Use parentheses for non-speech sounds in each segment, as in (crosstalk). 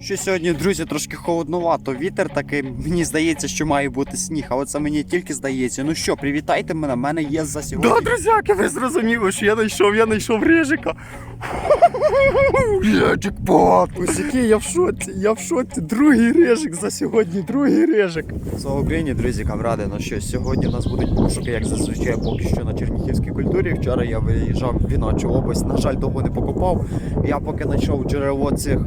Що сьогодні, друзі, трошки холодновато. Вітер такий, мені здається, що має бути сніг, але це мені тільки здається. Ну що, привітайте мене, мене є за сьогодні. Да, друзяки, ви зрозуміли, що я знайшов, я знайшов рижика. Ось який я в шоці, я в шоці. Другий рижик за сьогодні, другий рижик. Слава Україні, друзі, камради. Ну що, сьогодні у нас будуть пошуки, як зазвичай, поки що на Черніхівській культурі. Вчора я виїжджав в Віночу область, на жаль, довго не покопав. Я поки знайшов джерело цих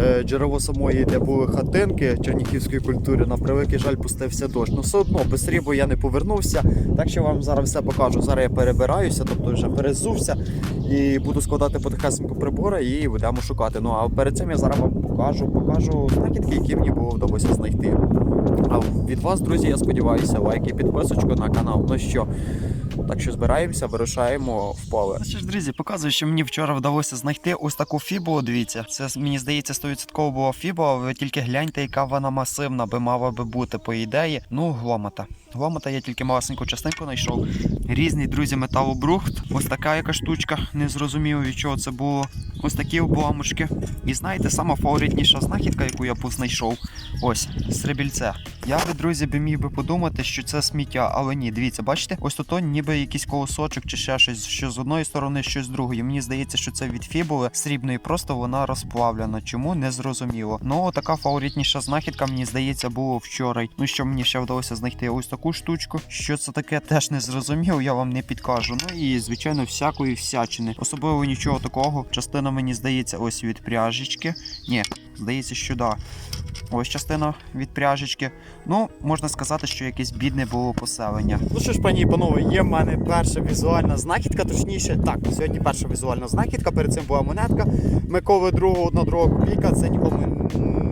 е, джерело самої, де були хатинки Черніхівської культури. На превеликий жаль, пустився дощ. Ну все одно без срібу я не повернувся. Так що вам зараз все покажу. Зараз я перебираюся, тобто вже перезувся і буду складати потихесеньку прибори і будемо шукати. Ну а перед цим я зараз вам покажу, покажу знахідки, які мені було вдалося знайти. А від вас, друзі, я сподіваюся, лайк і підписочку на канал. Ну що, так що збираємося, вирушаємо в поле. Ну друзі, показую, що мені вчора вдалося знайти ось таку фібу. Дивіться, це мені здається 100% була фіба. Ви тільки гляньте, яка вона масивна би мала би бути по ідеї. Ну, гломота. Гломота я тільки малесеньку частинку знайшов. Різний, друзі, металобрухт. Ось така яка штучка. Не зрозумів, від чого це було. Ось такі обламочки. І знаєте, сама фаворитніша знахідка, яку я знайшов. Ось, срібільце. Я би, друзі, би міг би подумати, що це сміття, але ні, дивіться, бачите, ось тут ніби якийсь колосочок чи ще щось, що з одної сторони, що з другої. Мені здається, що це від фібули срібної, просто вона розплавлена. Чому не зрозуміло. Ну, така фаворитніша знахідка, мені здається, було вчора. Ну що мені ще вдалося знайти ось таку штучку. Що це таке, теж не зрозумів, я вам не підкажу. Ну і звичайно, всякої всячини. Особливо нічого такого. Частина мені здається, ось від пряжечки. Ні, здається, що да. Ось частина від пряжечки. Ну, можна сказати, що якесь бідне було поселення. Ну що ж, пані і панове, є в мене перша візуальна знахідка, точніше, так, сьогодні перша візуальна знахідка, перед цим була монетка Миколи другого, одна друга копійка. Це нікому не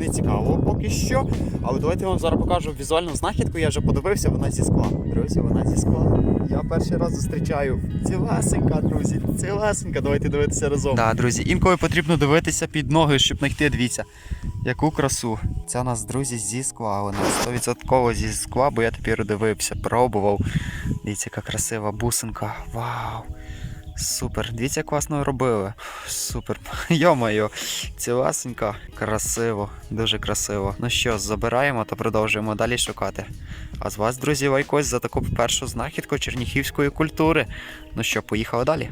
цікаво поки що. Але давайте я вам зараз покажу візуальну знахідку. Я вже подивився, вона зі скла. Друзі, вона зі скла. Я перший раз зустрічаю. Цілесенька, друзі, цілесенька. Давайте дивитися разом. Так, друзі, інколи потрібно дивитися під ноги, щоб знайти, дивіться. Яку красу. Це у нас, друзі, зі скла. Вона 100% зі скла, бо я тепер дивився, пробував. Дивіться, яка красива бусинка. Вау! Супер. Дивіться, як класно робили. Супер. (laughs) Йо-моє, ціласенька, красиво, дуже красиво. Ну що, забираємо та продовжуємо далі шукати. А з вас, друзі, лайкось за таку першу знахідку черніхівської культури. Ну що, поїхали далі.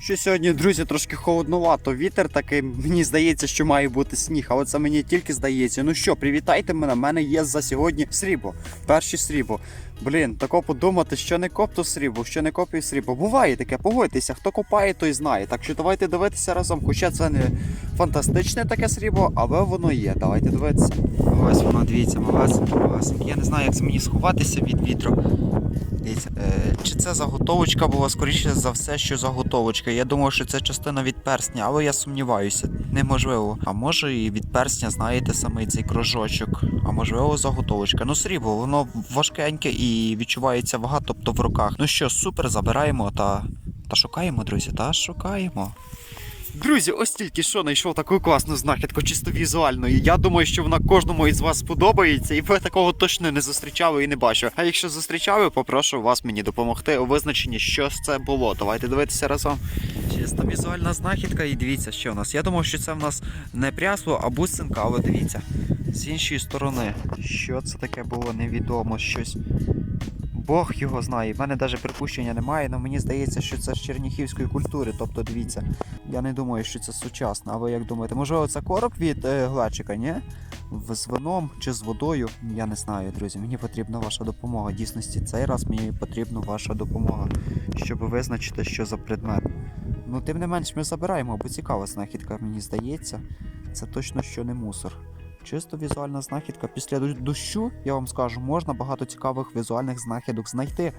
Що сьогодні, друзі, трошки холодновато. Вітер такий, мені здається, що має бути сніг, але це мені тільки здається. Ну що, привітайте мене, в мене є за сьогодні срібло. Перші срібло. Блін, тако подумати, що не копту срібло, що не копію срібло. Буває таке, погодьтеся, хто копає, той знає. Так що давайте дивитися разом. Хоча це не фантастичне таке срібло, але воно є. Давайте дивитися. Ось воно, дивіться, магазин, магазин. Я не знаю, як це мені сховатися від вітру. Дивіться, е, чи це заготовочка була скоріше за все, що заготовочка. Я думав, що це частина від персня, але я сумніваюся, неможливо. А може і від персня, знаєте, самий цей кружочок, а можливо заготовочка. Ну срібло, воно важкеньке і відчувається вага, тобто в руках. Ну що, супер, забираємо та, та шукаємо, друзі, та шукаємо. Друзі, ось тільки що знайшов таку класну знахідку, чисто візуально. І я думаю, що вона кожному із вас сподобається, і ви такого точно не зустрічали і не бачу. А якщо зустрічали, попрошу вас мені допомогти у визначенні, що це було. Давайте дивитися разом. Чисто візуальна знахідка, і дивіться, що в нас. Я думав, що це в нас не прясло, а бусинка, але дивіться. З іншої сторони, що це таке було невідомо, щось. Бог його знає. В мене навіть припущення немає, але мені здається, що це з черніхівської культури. Тобто, дивіться, я не думаю, що це сучасно. А ви як думаєте? Можливо, це короб від е, глечика, ні? З вином чи з водою? Я не знаю, друзі. Мені потрібна ваша допомога. Дійсності, цей раз мені потрібна ваша допомога, щоб визначити, що за предмет. Ну, тим не менш, ми забираємо, бо цікава знахідка, мені здається. Це точно що не мусор. Чисто візуальна знахідка. Після дощу, я вам скажу, можна багато цікавих візуальних знахідок знайти.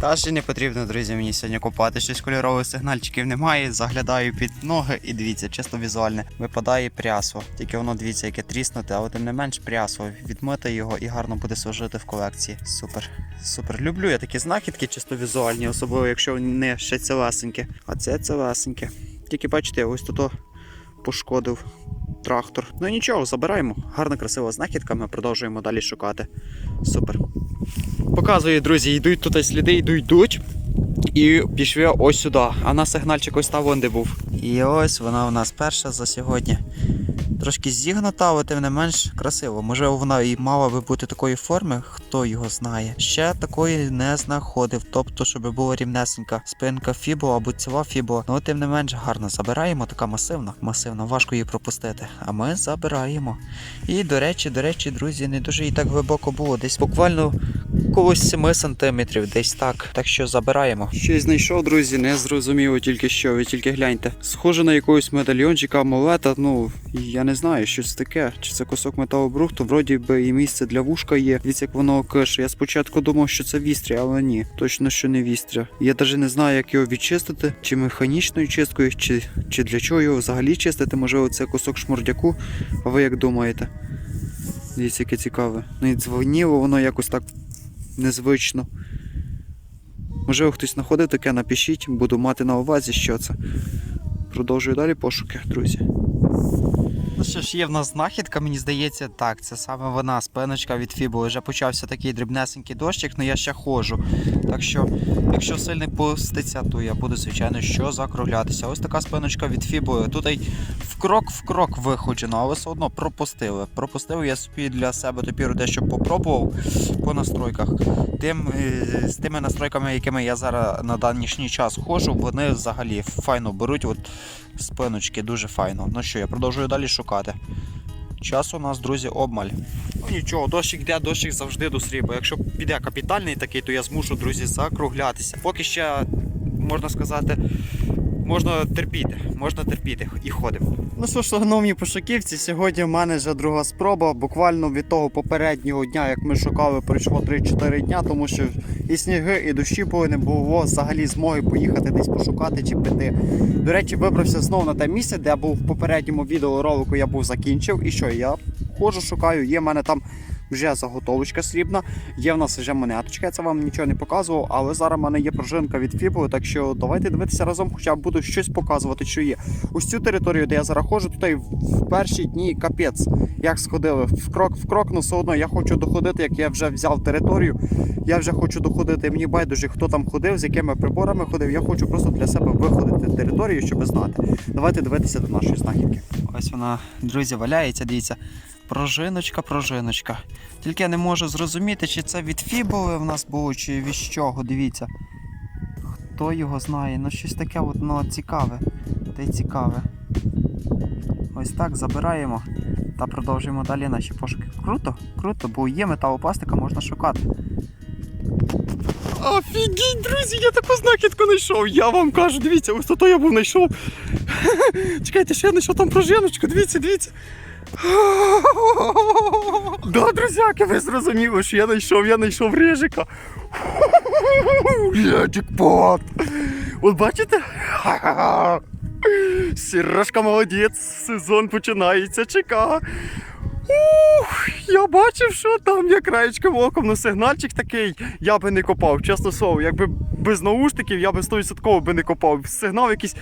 Даже не потрібно, друзі, мені сьогодні купати. Щось кольорових сигнальчиків немає. Заглядаю під ноги і дивіться, чисто візуальне. Випадає прясо. Тільки воно дивіться, яке тріснуте, але тим не менш прясо. Відмити його і гарно буде служити в колекції. Супер. Супер. Люблю я такі знахідки, чисто візуальні, особливо якщо вони ще цілесенькі. А це цілесеньке. Тільки бачите, ось тут пошкодив трактор. Ну нічого, забираємо. Гарна, красива знахідка, ми продовжуємо далі шукати. Супер. Показую, друзі, йдуть тут сліди, йдуть, йдуть. І пішли ось сюди. А на сигнальчик ось там вон де був. І ось вона у нас перша за сьогодні. Трошки зігнута, але тим не менш красиво. Можливо, вона і мала би бути такої форми, хто його знає. Ще такої не знаходив, тобто, щоб була рівнесенька спинка фібо або ціла фібо. Ну тим не менш гарно забираємо, така масивна, масивна, важко її пропустити. А ми забираємо. І до речі, до речі, друзі, не дуже і так глибоко було. Десь буквально когось 7 сантиметрів, десь так. Так що забираємо. Щось знайшов, друзі, не зрозуміло тільки що, ви тільки гляньте. Схоже на якогось медальйончика, амулета, ну я не знаю, щось таке. Чи це кусок металобрухту, вроді би і місце для вушка є. Дивіться, як воно кише. Я спочатку думав, що це вістря, але ні, точно що не вістря. Я навіть не знаю, як його відчистити, чи механічною чисткою, чи, чи для чого його взагалі чистити. Можливо, це кусок шмурдяку. А ви як думаєте? Дивіться, яке цікаве. Ну і дзвоніло воно якось так незвично. Можливо, хтось знаходив таке, напишіть, буду мати на увазі, що це. Продовжую далі пошуки, друзі. Ну що ж, є в нас знахідка, мені здається, так, це саме вона, спиночка від Фібо. Вже почався такий дрібнесенький дощик, але я ще ходжу. Так що, якщо сильний пуститься, то я буду, звичайно, що закруглятися. Ось така спиночка від Фібо. Тут й в крок в крок виходжено, але все одно пропустили. Пропустив я собі для себе тепер дещо попробував по настройках. Тим, е, з тими настройками, якими я зараз на данішній час ходжу, вони взагалі файно беруть. От спиночки дуже файно. Ну що, я продовжую далі шукати. Час у нас, друзі, обмаль. Ну нічого, дощик йде, дощик завжди до срібла. Якщо піде капітальний такий, то я змушу, друзі, закруглятися. Поки ще, можна сказати, можна терпіти, можна терпіти і ходимо. Ну що ж, шановні пошуківці, сьогодні в мене вже друга спроба. Буквально від того попереднього дня, як ми шукали, пройшло 3-4 дня, тому що і сніги, і дощі були, не було взагалі змоги поїхати десь пошукати чи піти. До речі, вибрався знову на те місце, де був в попередньому відеоролику, я був закінчив. І що, я ходжу, шукаю, є в мене там вже заготовочка срібна, є в нас вже монеточка, я це вам нічого не показував, але зараз в мене є пружинка від Фібо, так що давайте дивитися разом, хоча б буду щось показувати, що є. Ось цю територію, де я зараз ходжу, тут в перші дні капець. Як сходили в крок в крок, ну все одно я хочу доходити, як я вже взяв територію. Я вже хочу доходити. Мені байдуже, хто там ходив, з якими приборами ходив. Я хочу просто для себе виходити територію, щоб знати. Давайте дивитися до нашої знахідки. Ось вона, друзі, валяється, дивіться. Пружиночка, пружиночка. Тільки я не можу зрозуміти, чи це від фіболи в нас було, чи від чого. Дивіться. Хто його знає? Ну щось таке от, ну, цікаве. Та й цікаве. Ось так забираємо та продовжуємо далі наші пошуки. Круто, круто, бо є металопластика, можна шукати. Офігеть, друзі, я таку знахідку знайшов. Я вам кажу, дивіться, ось то я був знайшов. (laughs) Чекайте, ще я знайшов там пружиночку, дивіться, дивіться. Да, друзяки, ви зрозуміли, що я знайшов, я знайшов рижика. Є джекпот. От бачите? Сережка молодець, сезон починається, чека. Ух, я бачив, що там я краєчком оком, ну сигнальчик такий, я би не копав, чесно слово, якби без наушників я би 100% би не копав. Сигнал якийсь.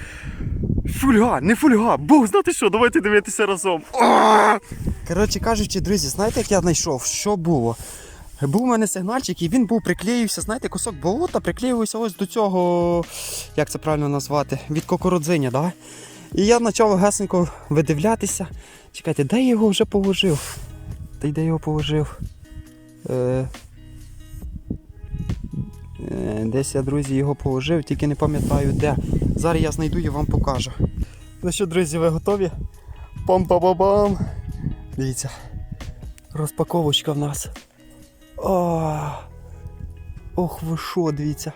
Фульга, не фульга, Бог знати що, давайте дивитися разом. Коротше кажучи, друзі, знаєте, як я знайшов? Що було? Був у мене сигнальчик, і він був приклеївся, знаєте, кусок болота приклеювався ось до цього, як це правильно назвати, від кукурудзиня, да? І я почав гасенько видивлятися. Чекайте, де я його вже положив? Та й де його положив? Е... Е, Десь я, друзі, його положив, тільки не пам'ятаю де. Зараз я знайду і вам покажу. Ну що, друзі, ви готові? Пам-па-ба-бам! Дивіться. Розпаковочка в нас. О, ох ви що, дивіться.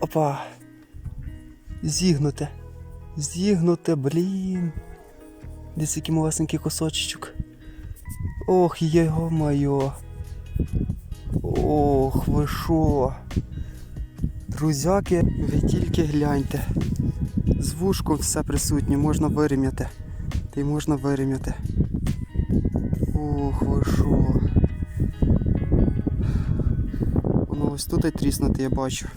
Опа. Зігнуте. Зігнуте, блін. Десь який малесенький кусочок. Ох, його моє. Ох, ви що. Друзяки, ви тільки гляньте. З вушком все присутнє, можна вирівняти. Та й можна вирівняти. Ох, ви що. Воно ось тут і тріснути, я бачу.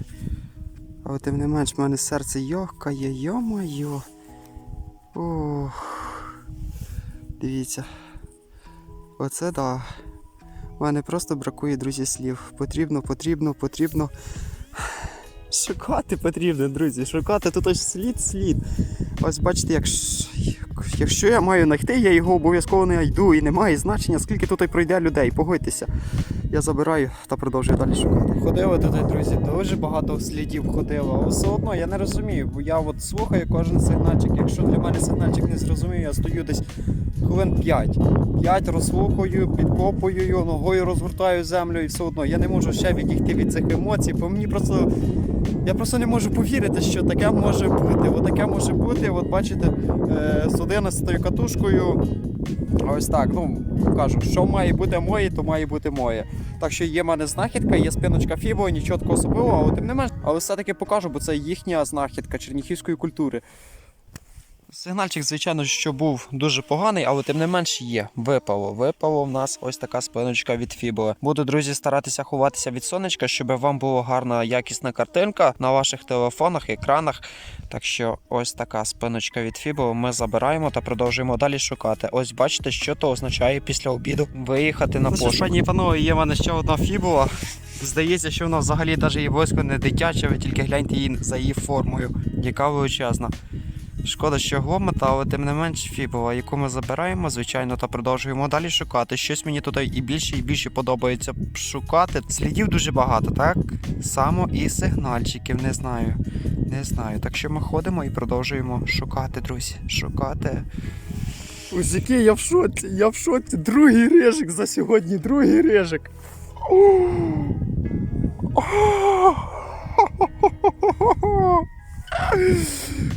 Але тим не менш, в мене серце йохкає, йо-моє. Ох. Дивіться. Оце да. Мене просто бракує, друзі, слів. Потрібно, потрібно, потрібно Шукати потрібно, друзі. Шукати тут ось слід, слід. Ось бачите, як, якщо я маю знайти, я його обов'язково не знайду. І немає значення, скільки тут пройде людей. Погодьтеся. Я забираю та продовжую далі шукати. Ходили туди, друзі, дуже багато слідів ходило. Але все одно я не розумію, бо я от слухаю кожен сигнальчик. Якщо для мене сигнальчик не зрозумів, я стою десь хвилин 5. 5 розслухаю, підкопую ногою розгортаю землю і все одно. Я не можу ще відійти від цих емоцій, бо мені просто. Я просто не можу повірити, що таке може бути. От таке може бути. От бачите, е, з 11 катушкою. Ось так. Ну кажу, що має бути моє, то має бути моє. Так що є в мене знахідка, є спиночка Фібо, нічого такого особливого, але тим не менш, але все-таки покажу, бо це їхня знахідка черніхівської культури. Сигнальчик, звичайно, що був дуже поганий, але тим не менш є. Випало. Випало в нас ось така спиночка від Фіболи. Буду, друзі, старатися ховатися від сонечка, щоб вам була гарна якісна картинка на ваших телефонах, екранах. Так що ось така спиночка від Фіболи ми забираємо та продовжуємо далі шукати. Ось бачите, що то означає після обіду виїхати на пошук. Пані панове, є в мене ще одна фібула. Здається, що вона взагалі навіть і близько не дитяча, ви тільки гляньте її за її формою, яка величезна. Шкода, що гломета, але тим не менш фібова, яку ми забираємо, звичайно, та продовжуємо далі шукати. Щось мені тут і більше і більше подобається шукати. Слідів дуже багато, так? Само і сигнальчиків, не знаю. Не знаю. Так що ми ходимо і продовжуємо шукати, друзі. Шукати. Ось який я в шоці, я в шоці. Другий режик за сьогодні, другий режик.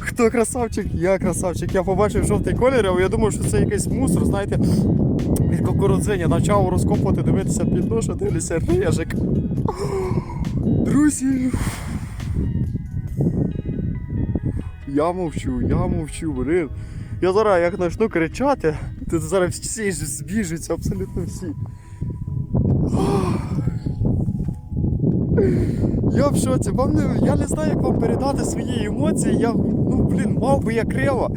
Хто красавчик? Я красавчик. Я побачив жовтий колір, але я думав, що це якийсь мусор, знаєте, від кукурудзиня. Почав розкопувати, дивитися під нож, дивлюся режик. Друзі. Я мовчу, я мовчу, блин. Я зараз як почну кричати, то зараз всі збіжуться, абсолютно всі. Я в шоці, вам не, я не знаю, як вам передати свої емоції. Я, ну блін, мав би я крила.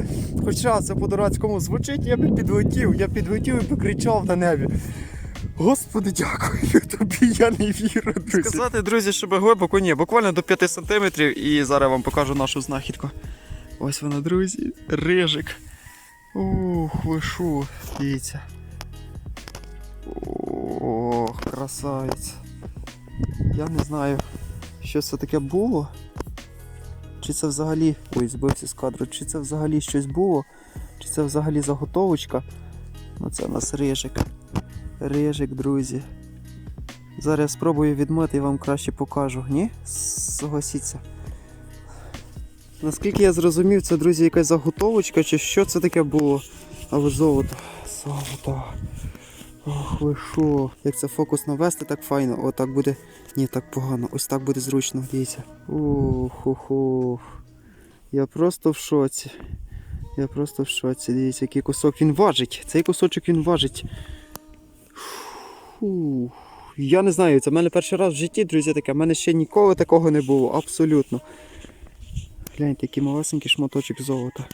Хоча це по-дурацькому звучить, я би підлетів, я підлетів і покричав на небі. Господи, дякую тобі, я не вірю, друзі. Сказати, друзі, щоб глибоко ні, буквально до 5 сантиметрів, і зараз вам покажу нашу знахідку. Ось вона, друзі, рижик. Ух, ви шо, дивіться. Ох, красавець. Я не знаю, що це таке було. Чи це взагалі. Ой, збився з кадру, чи це взагалі щось було, чи це взагалі заготовочка. Ну це у нас рижик. Рижик, друзі. Зараз спробую відмити і вам краще покажу. Ні? Согласіться. Наскільки я зрозумів, це, друзі, якась заготовочка, чи що це таке було? Але золото. Золото. Ох, ви що? Як це фокус навести, так файно. О, так буде. Ні, так погано. Ось так буде зручно, дивіться. Ух, ух, ух. Я просто в шоці. Я просто в шоці. Дивіться, який кусок він важить. Цей кусочок він важить. Фух. Я не знаю, це в мене перший раз в житті, друзі, таке. В мене ще ніколи такого не було, абсолютно. Гляньте, який малесенький шматочок золота.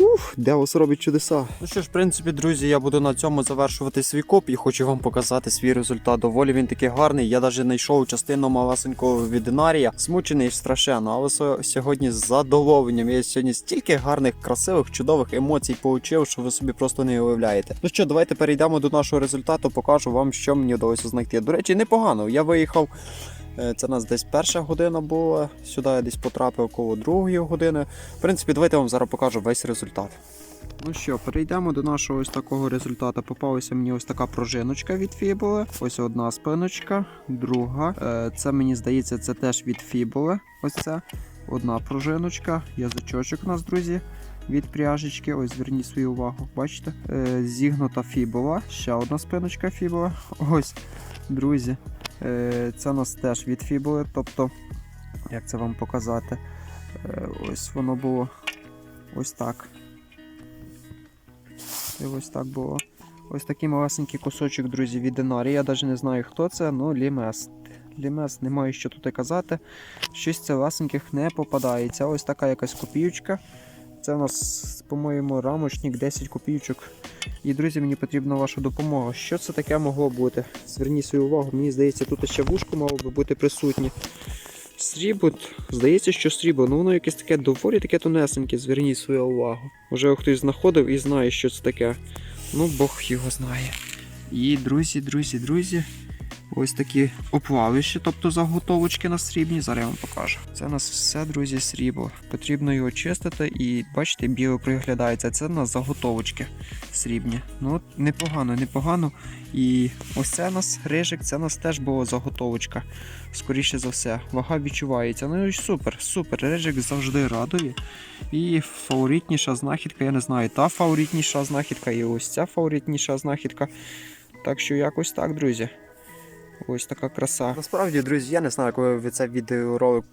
Ух, Деус робить чудеса. Ну що ж, в принципі, друзі, я буду на цьому завершувати свій коп і хочу вам показати свій результат. Доволі він такий гарний. Я навіть знайшов частину малесенького від динарія. Смучений страшенно, але сьогодні з задоволенням. Я сьогодні стільки гарних, красивих, чудових емоцій получив, що ви собі просто не уявляєте. Ну що, давайте перейдемо до нашого результату, покажу вам, що мені вдалося знайти. До речі, непогано. Я виїхав. Е, Це у нас десь перша година була. Сюди я десь потрапив коло другої години. В принципі, давайте я вам зараз покажу весь результат. Ну що, перейдемо до нашого ось такого результату. Попалася мені ось така пружиночка від фібули. Ось одна спиночка, друга. Е, Це мені здається, це теж від фібули. Ось це. Одна пружиночка, язичочок у нас, друзі. Від пряжечки, ось зверніть свою увагу, бачите? Е, зігнута фібула, ще одна спиночка фібула. Ось, друзі, е, це у нас теж від фібули. Тобто, як це вам показати? Е, ось воно було ось так. І ось так було. Ось такий малесенький кусочок, друзі, від динарі. Я навіть не знаю, хто це, ну лімес. Лімес, немає що тут і казати. Щось целесеньких не попадається. Ось така якась копійочка. Це у нас, по-моєму, рамочник 10 копійочок. І, друзі, мені потрібна ваша допомога. Що це таке могло бути? Зверніть свою увагу, мені здається, тут ще вушко мало би бути присутнє. Срібло, здається, що срібло, ну воно якесь таке доволі таке тонесеньке, зверніть свою увагу. Може хтось знаходив і знає, що це таке. Ну, Бог його знає. І друзі, друзі, друзі. Ось такі оплавища, тобто заготовочки на срібні. Зараз я вам покажу. Це у нас все, друзі, срібло. Потрібно його чистити і бачите, біло приглядається. Це у нас заготовочки срібні. Ну, непогано, непогано. І ось це у нас рижик, це у нас теж була заготовочка. Скоріше за все, вага відчувається. Ну і супер, супер. Рижик завжди радує. І фаворитніша знахідка, я не знаю, та фаворитніша знахідка і ось ця фаворитніша знахідка. Так що якось так, друзі. Ось така краса. Насправді, друзі, я не знаю, коли ви цей відеоролик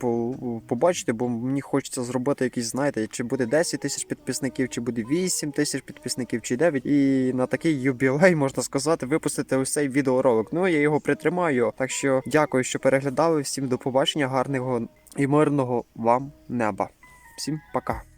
побачите, бо мені хочеться зробити якийсь, знаєте, чи буде 10 тисяч підписників, чи буде 8 тисяч підписників, чи 9. І на такий юбілей, можна сказати, випустити ось цей відеоролик. Ну, я його притримаю. Так що дякую, що переглядали. Всім до побачення, гарного і мирного вам неба. Всім пока.